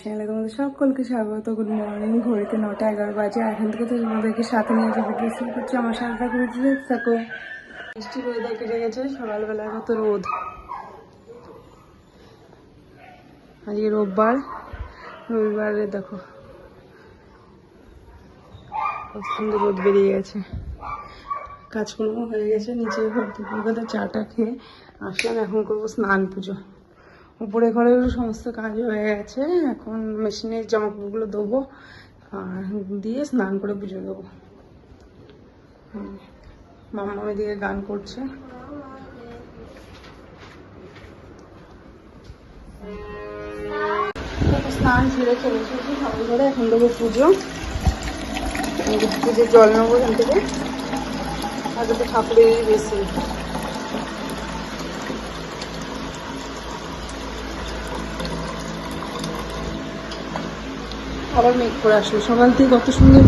Channel তোমাদের সকলকে স্বাগত। গুড মর্নিং, ঘড়িতে নটা, এগারো বাজে। এখান থেকে তো তোমাদেরকে সাথে নিয়ে যে ভিডিও শুরু করছি, আমার সাথে থাকো ভিডিও থাকো বৃষ্টির ওয়েদার কেটে গেছে, সকালবেলার মতো রোদ। আজকে রোববার। রবিবারে দেখো। সুন্দর রোদ বেরিয়ে গেছে। কাজকর্ম হয়ে গেছে, নিচে চাটা খেয়ে আসলাম, এখন করব স্নান পুজো। উপরে ঘরে সমস্ত কাজ হয়ে গেছে। এখন মেশিনে জামা কাপড়গুলো দেবো আর দিয়ে স্নান করে পুজো দেবো। মামা এদিকে গান করছে। স্নান ছেড়ে চলে এসেছি সবাই এখন দেবো পুজো। পুজোর জল নেব এখান থেকে। আগে তো ঠাকুরেরই বেশি। আবার মেঘ করে আসলো। সকাল থেকে কত সুন্দর।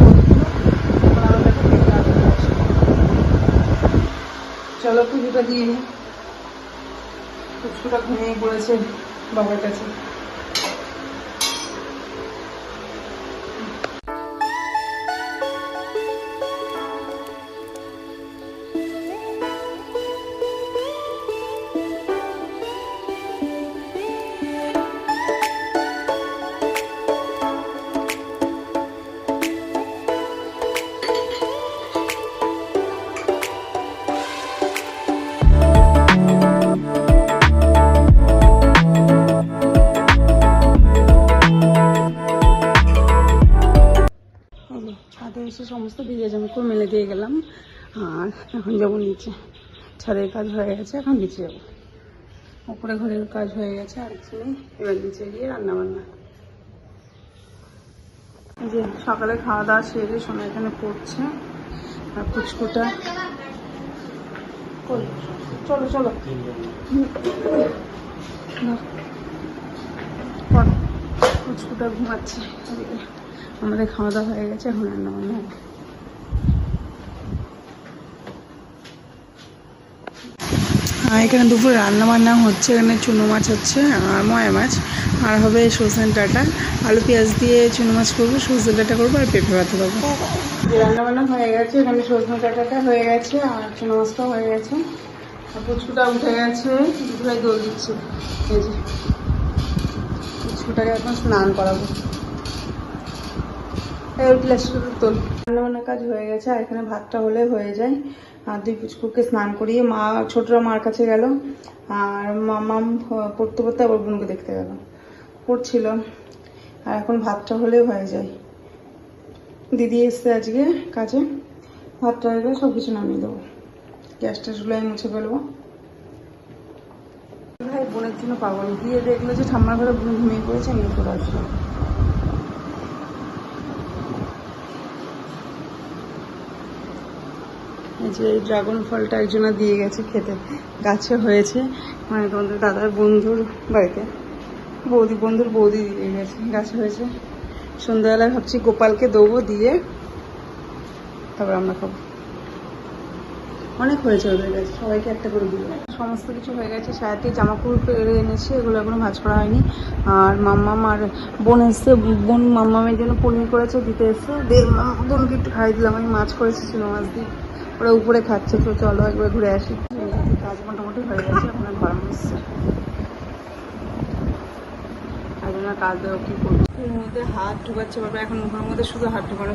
চলো পুজোটা দিয়ে। নিই ঘুমিয়ে পড়েছে বাবার কাছে। ভিজে জামা মেলে দিয়ে গেলাম, আর এখন যাব নিচে। ছাদের কাজ হয়ে গেছে, এখন নিচে যাব। উপরে ঘরের কাজ হয়ে গেছে, আর কিছু নেই। এবার নিচে গিয়ে রান্না বান্না যে সকালে খাওয়া দাওয়া সেরে সোনা এখানে পড়ছে, আর পুচকুটা কই? চলো চলো। পুচকুটা ঘুমাচ্ছে। আমাদের খাওয়া দাওয়া হয়ে গেছে, এখন রান্না বান্না হবে আর এখানে দুপুর রান্না বান্না হচ্ছে, এখানে চুনো মাছ হচ্ছে আর ময়া মাছ। আর হবে সজনে ডাটা। আলু পেঁয়াজ দিয়ে চুনো মাছ করব সজনে ডাটা করব আর পেঁপে ভাতে দেবো রান্না বান্না হয়ে গেছে, এখানে সজনে ডাটাটা হয়ে গেছে আর চুনো মাছটাও হয়ে গেছে। আর পুচকুটা উঠে গেছে, দুপুরে দোল দিচ্ছে। পুচকুটাকে এখন স্নান করাবো। এই প্লাস্টিক তোল। রান্নাবান্নার কাজ হয়ে গেছে, আর এখানে ভাতটা হলে হয়ে যায়। দুই পুচকুকে স্নান করিয়ে মা, ছোটরা মার কাছে গেল। আর মামাম পড়তে পড়তে আবার বোনকে দেখতে গেল। পড়ছিল আর এখন ভাতটা হলে হয়ে যায়। দিদি এসছে আজকে কাজে। ভাতটা হয়ে সব কিছু নামিয়ে দেবো। গ্যাসটা চুলাই মুছে ফেলব। ভাই, বোনের জন্য পাগল। গিয়ে দেখল যে ঠাম্মার ঘরে বোন ঘুমিয়ে পড়েছে নিয়ে করে আসলো। যে ড্রাগন ফলটা একজনা দিয়ে গেছে খেতে। গাছে হয়েছে। মানে তোমাদের দাদার বন্ধুর বাড়িতে। বৌদি, বন্ধুর বৌদি দিয়ে গেছে। গাছে হয়েছে। সন্ধ্যাবেলায় ভাবছি গোপালকে দেবো দিয়ে তারপর আমরা খাব। অনেক হয়েছে ওদের কাছে সবাইকে একটা করে দিল সমস্ত কিছু হয়ে গেছে। সায়াতে জামা কাপড় পেরে এনেছে। এগুলো এখনও ভাজ করা হয়নি। আর মাম্মাম আর বোন এসছে। বোন মাম্মামের জন্য পনির করেছে, দিতে এসছে। বোনকে একটু খাই দিলাম। আমি মাছ করেছি ছিল মাছ দিয়ে। ওরা উপরে খাচ্ছে, তো চলো একবার ঘুরে আসি। কাজ মোটামুটি হয়ে গেছে, এখন ঘর মুছছে আর জন্য কাজ হাত ঢুকাচ্ছে, বাবা, এখন মুখের মধ্যে শুধু হাত ঢুকানো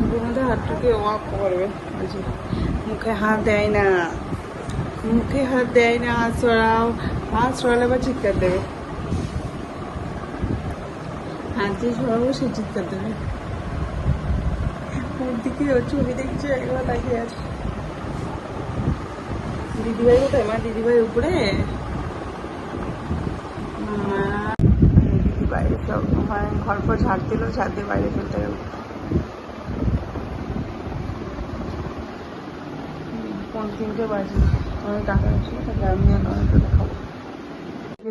মুখের মধ্যে হাত ওয়াক করবে মুখে হাত দেয় না। মুখে হাত দেয় না, হাত হাত চিৎকার দেবে। সে চিৎকার দেবে। দিকে ছবি দেখছে, একবার তাকিয়ে আছে দিদিভাই কোথায় মা দিদিভাই উপরে? দিদি বাইরে ঘর পর ঝাড় দিল, ঝাড় দিয়ে বাইরে ফেলতে গেল। কোন তিনটে বাজে। আমি টাকা আছে, তাহলে আমি আর নয়নকে দেখাবো।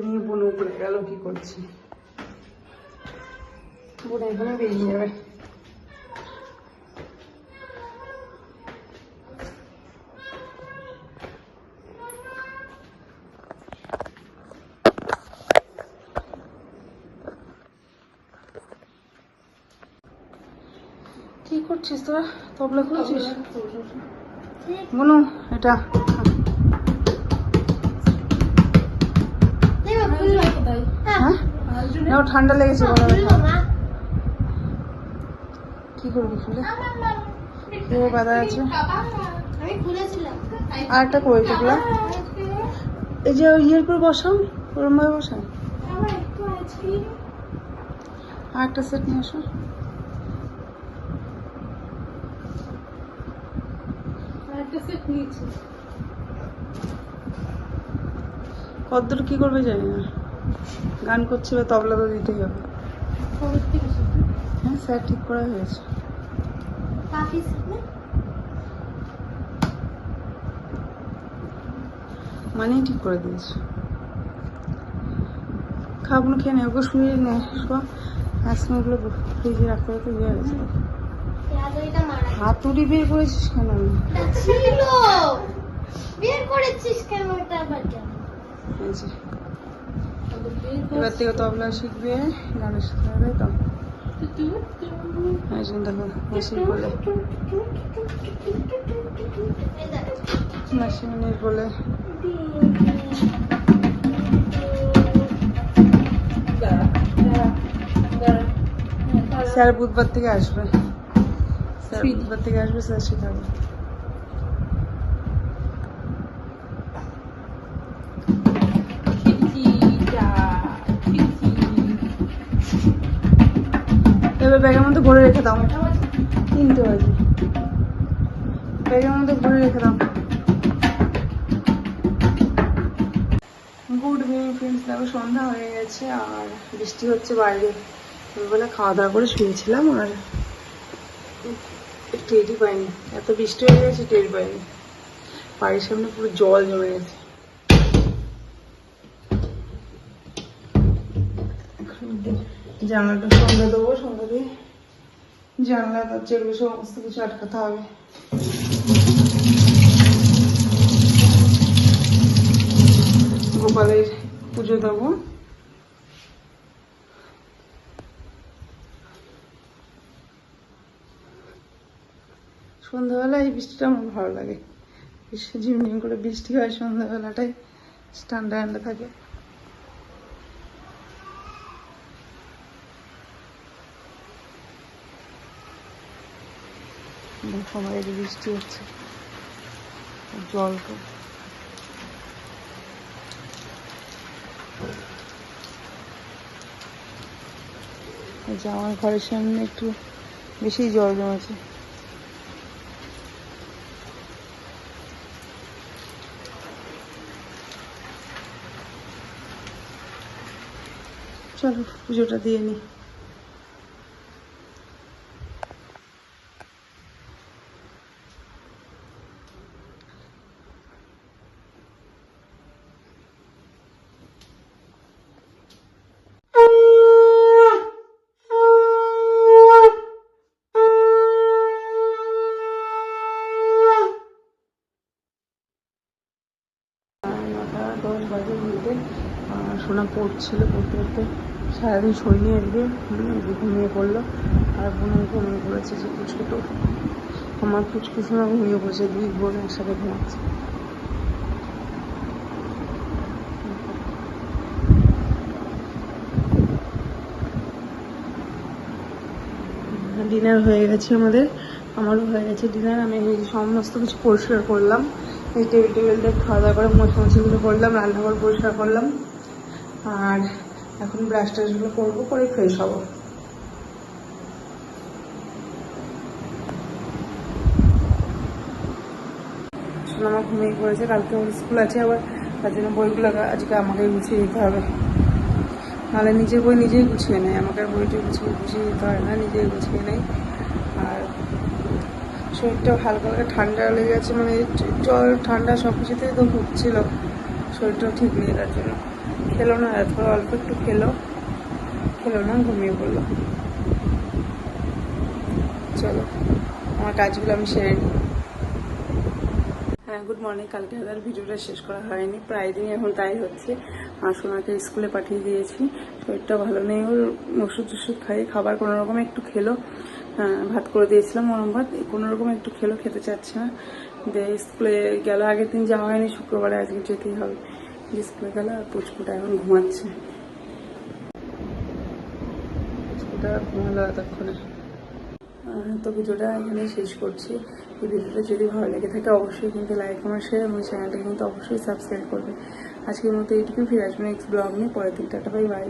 নিয়ে বোন উপরে গেল, কি করছি? বোন এখানে বেরিয়ে যাবে। করছিস তোরা? তবলা খুলছিস বলু এটা হ্যাঁ। ঠান্ডা লেগেছে বলো কি করবি খুলে? বাধা আছে। আর একটা করে টুকলা এই যে ইয়ের করে বসাও ওরম ভাবে বসাও। আর একটা সেট নিয়ে আসো। একটা সেট নিয়েছি কতদূর কি করবে জানি না। গান করছে বা তবলা তো দিতেই হবে। হ্যাঁ স্যার ঠিক করা হয়েছে। কাফি সেট না মানেই ঠিক করে দিয়েছে। খাওয়াগুলো খেয়ে নে। ওকে শুয়ে নে, শোয়া। আইসক্রিমগুলো ফ্রিজে রাখতে রাখতে ইয়ে হয়েছে হাতুড়ি বের করেছিস কেন? ছিল। বের করেছিস কেন এটা আবার কেন? এবার থেকে তবলা শিখবে গানের শিখতে হবে তো? দেখো মেশিন বলে। মেশিনের বলে। স্যার বুধবার থেকে আসবে। স্যার বুধবার থেকে আসবে স্যার শেখাবে এবার ব্যাগের মধ্যে ভরে রেখে দাও। তিনটে বাজে। ব্যাগের মধ্যে ভরে রেখে দাও। গুড ইভিনিং ফ্রেন্ডস দেখো সন্ধ্যা হয়ে গেছে আর বৃষ্টি হচ্ছে বাইরে। দুপুরবেলা খাওয়া দাওয়া করে শুয়েছিলাম আর টেরই পাইনি এত বৃষ্টি হয়ে গেছে টের পাইনি বাড়ির সামনে পুরো জল জমে গেছে। জানলাটা সন্ধ্যা দেবো সন্ধ্যা দিয়ে জানলা দরজাগুলো সমস্ত কিছু আটকাতে হবে। গোপালের পুজো দেবো। সন্ধ্যাবেলা এই বৃষ্টিটা আমার ভালো লাগে। ঝিমঝিম করে বৃষ্টি হয় সন্ধ্যাবেলাটাই ঠান্ডা ঠান্ডা থাকে। দেখো বৃষ্টি হচ্ছে জল তো। আমার ঘরের সামনে একটু বেশি জল জমেছে। চলো পুজোটা দিয়ে নি। সোনা পড়ছিল পড়তে পড়তে সারাদিন শরীর নিয়ে এসবে ঘুমিয়ে পড়ল। আর বোনের ঘুমিয়ে পড়েছে যে ছোটো আমার পুচকু সোনা ঘুমিয়ে পড়েছে, দুই বোন একসাথে ঘুমাচ্ছে। ডিনার হয়ে গেছে আমাদের। আমারও হয়ে গেছে ডিনার আমি এই সমস্ত কিছু পরিষ্কার করলাম। এই টেবিল টেবিলটা খাওয়া দাওয়া করে মশামশিগুলো করলাম, রান্নাঘর পরিষ্কার করলাম। আর এখন ব্রাশ টাশগুলো করব, করে ফ্রেশ হব। আমার ঘুমিয়ে পড়েছে, কালকে ওর স্কুল আছে আবার, তার জন্য বইগুলো আজকে আমাকে গুছিয়ে দিতে হবে। নাহলে নিজের বই নিজেই গুছিয়ে নেয়, আমাকে বইটা গুছিয়ে গুছিয়ে দিতে হয় না, নিজেই গুছিয়ে নেয়। আর শরীরটা হালকা হালকা ঠান্ডা লেগে গেছে মানে জল, ঠান্ডা সব কিছুতেই তো ভুগছিল, শরীরটাও ঠিক নেই তার জন্য। খেলো না এত অল্প একটু খেলো। খেলো না ঘুমিয়ে পড়ল। চলো আমার কাজগুলো আমি সেরে নিই। হ্যাঁ গুড মর্নিং কালকে আর ভিডিওটা শেষ করা হয়নি প্রায় দিনই এখন তাই হচ্ছে। সোনাকে স্কুলে পাঠিয়ে দিয়েছি। শরীরটা ভালো নেই ওর ওষুধ টষুধ খাই খাবার কোনো রকম একটু খেলো। হ্যাঁ, ভাত করে দিয়েছিলাম গরম ভাত কোনো রকম একটু খেলো খেতে চাচ্ছে না। দিয়ে স্কুলে গেল আগের দিন যাওয়া হয়নি শুক্রবারে আজকে যেতেই হবে। স্কুলে আর পুচকুটা এখন ঘুমাচ্ছে। পুচকুটা ঘুমালো এতক্ষণে। তো ভিডিওটা এখানে শেষ করছি। এই ভিডিওটা যদি ভালো লেগে থাকে অবশ্যই কিন্তু লাইক কমেন্ট শেয়ার এবং চ্যানেলটা কিন্তু অবশ্যই সাবস্ক্রাইব করবে। আজকের মতো এইটুকু ফিরে আসবে নেক্সট ব্লগ নিয়ে। পরের দিন টাটা বাই বাই